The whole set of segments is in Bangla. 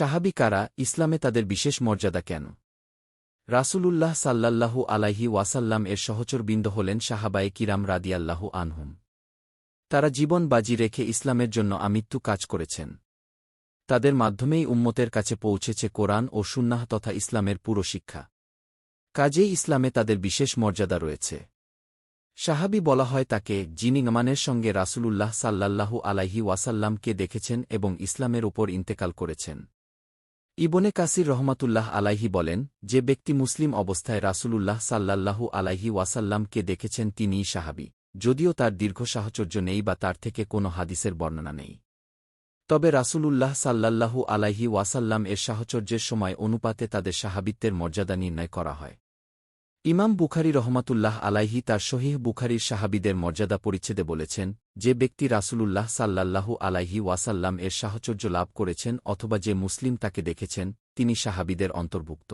সাহাবি কারা ইসলামে তাদের বিশেষ মর্যাদা কেন? রাসূলুল্লাহ সাল্লাল্লাহু আলাইহি ওয়াসাল্লাম এর সহচরবৃন্দ হলেন সাহাবায়ে কিরাম রাদিয়াল্লাহু আনহুম। তারা জীবন বাজি রেখে ইসলামের জন্য আমৃত্যু কাজ করেছেন। তাদের মাধ্যমেই উম্মতের কাছে পৌঁছেছে কোরআন ও সুন্নাহ তথা ইসলামের পুরো শিক্ষা। কাজেই ইসলামে তাদের বিশেষ মর্যাদা রয়েছে। সাহাবি বলা হয় তাকে যিনি নমানের সঙ্গে রাসূলুল্লাহ সাল্লাল্লাহু আলাইহি ওয়াসাল্লামকে দেখেছেন এবং ইসলামের ওপর ইন্তেকাল করেছেন। ইবনে কাসির রহমাতুল্লাহ আলাইহি বলেন, যে ব্যক্তি মুসলিম অবস্থায় রাসুলুল্লাহ সাল্লাল্লাহু আলাইহি ওয়াসাল্লামকে দেখেছেন তিনিই সাহাবি, যদিও তার দীর্ঘ সাহচর্য নেই বা তার থেকে কোনো হাদিসের বর্ণনা নেই। তবে রাসুলুল্লাহ সাল্লাল্লাহু আলাইহি ওয়াসাল্লাম এর সাহচর্যের সময় অনুপাতে তাদের সাহাবিত্বের মর্যাদা নির্ণয় করা হয়। ইমাম বুখারি রহমাতুল্লাহ আলাইহি তার শহীহ বুখারির সাহাবিদের মর্যাদা পরিচ্ছেদে বলেছেন, যে ব্যক্তি রাসূলুল্লাহ সাল্লাল্লাহু আলাইহি ওয়াসাল্লাম এর সাহচর্য লাভ করেছেন অথবা যে মুসলিম তাকে দেখেছেন, তিনি সাহাবিদের অন্তর্ভুক্ত।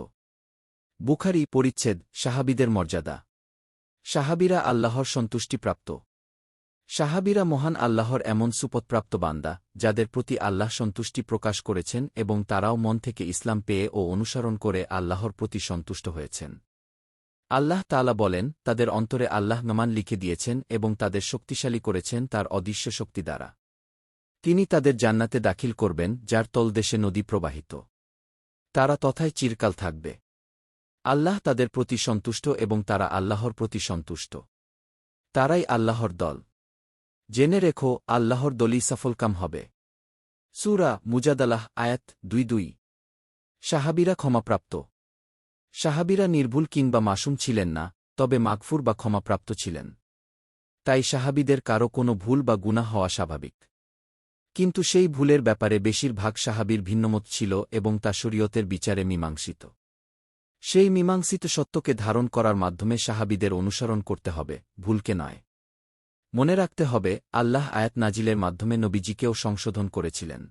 বুখারি পরিচ্ছেদ, সাহাবিদের মর্যাদা। সাহাবিরা আল্লাহর সন্তুষ্টিপ্রাপ্ত। সাহাবিরা মহান আল্লাহর এমন সুপদপ্রাপ্ত বান্দা, যাদের প্রতি আল্লাহ সন্তুষ্টি প্রকাশ করেছেন এবং তারাও মন থেকে ইসলাম পেয়ে ও অনুসরণ করে আল্লাহর প্রতি সন্তুষ্ট হয়েছেন। আল্লাহ তালা বলেন, তাদের অন্তরে আল্লাহ নমান লিখে দিয়েছেন এবং তাদের শক্তিশালী করেছেন তার অদৃশ্য শক্তি দ্বারা। তিনি তাদের জান্নাতে দাখিল করবেন, যার তলদেশে নদী প্রবাহিত। তারা তথায় চিরকাল থাকবে। আল্লাহ তাদের প্রতি সন্তুষ্ট এবং তারা আল্লাহর প্রতি সন্তুষ্ট। তারাই আল্লাহর দল। জেনে রেখো, আল্লাহর দলই সফলকাম হবে। সুরা মুজাদালাহ আয়াত দুই দুই। সাহাবিরা ক্ষমাপ্রাপ্ত। সাহাবিরা নির্ভুল কিংবা মাসুম ছিলেন না, তবে মাগফুর বা ক্ষমাপ্রাপ্ত ছিলেন। তাই সাহাবিদের কারও কোনো ভুল বা গুণা হওয়া স্বাভাবিক। কিন্তু সেই ভুলের ব্যাপারে বেশিরভাগ সাহাবির ভিন্নমত ছিল এবং তা শরীয়তের বিচারে মীমাংসিত। সেই মীমাংসিত সত্যকে ধারণ করার মাধ্যমে সাহাবিদের অনুসরণ করতে হবে, ভুলকে নয়। মনে রাখতে হবে, আল্লাহ আয়াত নাজিলের মাধ্যমে নবীজিকেও সংশোধন করেছিলেন।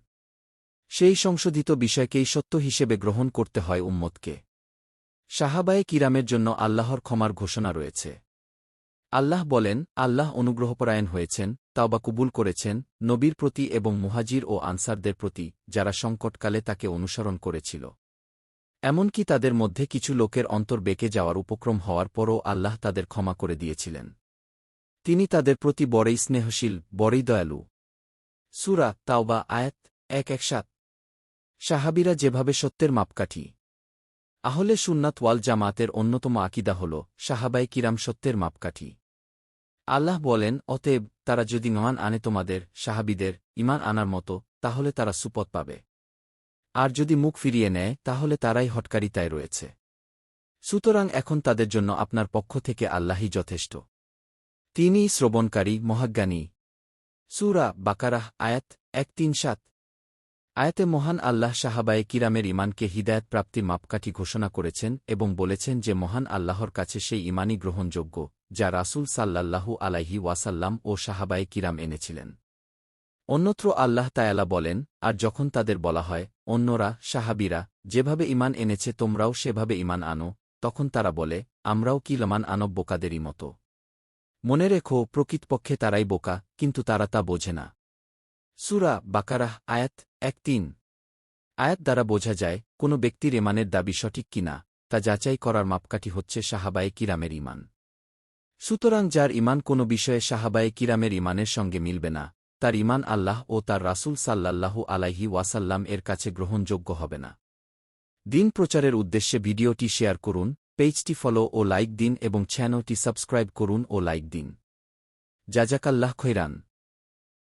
সেই সংশোধিত বিষয়কেই সত্য হিসেবে গ্রহণ করতে হয় উম্মতকে। সাহাবায়ে কিরামের জন্য আল্লাহর ক্ষমার ঘোষণা রয়েছে। আল্লাহ বলেন, আল্লাহ অনুগ্রহপরায়ণ হয়েছেন, তাওবা কুবুল করেছেন, নবীর প্রতি এবং মুহাজির ও আনসারদের প্রতি, যারা সংকটকালে তাকে অনুসরণ করেছিল। এমনকি তাদের মধ্যে কিছু লোকের অন্তর বেঁকে যাওয়ার উপক্রম হওয়ার পরও আল্লাহ তাদের ক্ষমা করে দিয়েছিলেন। তিনি তাদের প্রতি বড়ই স্নেহশীল, বড়ই দয়ালু। সুরা তাওবা আয়াত এক এক সাত। সাহাবিরা যেভাবে সত্যের মাপকাঠি। আহলে সুন্নাত ওয়াল জামাতের অন্যতম আকিদা হল সাহাবাই কিরাম সত্যের মাপকাঠি। আল্লাহ বলেন, অতএব তারা যদি নমান আনে তোমাদের, সাহাবিদের, ইমান আনার মতো, তাহলে তারা সুপথ পাবে। আর যদি মুখ ফিরিয়ে নেয়, তাহলে তারাই হটকারিতায় রয়েছে। সুতরাং এখন তাদের জন্য আপনার পক্ষ থেকে আল্লাহই যথেষ্ট। তিনিই শ্রবণকারী, মহাজ্ঞানী। সুরা বাকারাহ, আয়াত এক তিন সাত। আয়াতে মহান আল্লাহ সাহাবায়ে কিরামের ইমানকে হিদায়ত প্রাপ্তির মাপকাঠি ঘোষণা করেছেন এবং বলেছেন যে মহান আল্লাহর কাছে সেই ইমানই গ্রহণযোগ্য, যা রাসুল সাল্লাল্লাহু আলাইহি ওয়াসাল্লাম ও সাহাবায়ে কিরাম এনেছিলেন। অন্যত্র আল্লাহ তায়ালা বলেন, আর যখন তাদের বলা হয়, অন্যরা, সাহাবিরা, যেভাবে ইমান এনেছে তোমরাও সেভাবে ইমান আনো তখন তারা বলে, আমরাও কি লমান আনব বোকাদেরই মতো? মনে রেখো, প্রকৃতপক্ষে তারাই বোকা, কিন্তু তারা তা বোঝে না। সুরা বাকারাহ, আয়াত এক তিন। আয়াত দ্বারা বোঝা যায়, কোনো ব্যক্তির ইমানের দাবি সঠিক কিনা, তা যাচাই করার মাপকাঠি হচ্ছে সাহাবায়ে কিরামের ইমান সুতরাং যার ইমান কোনো বিষয়ে সাহাবায়ে কিরামের ইমানের সঙ্গে মিলবে না, তার ইমান আল্লাহ ও তার রাসুল সাল্লাল্লাহু আলাইহি ওয়াসাল্লাম এর কাছে গ্রহণযোগ্য হবে না। দিন প্রচারের উদ্দেশ্যে ভিডিওটি শেয়ার করুন, পেজটি ফলো ও লাইক দিন এবং চ্যানেলটি সাবস্ক্রাইব করুন ও লাইক দিন। জাজাকাল্লাহ খৈরান।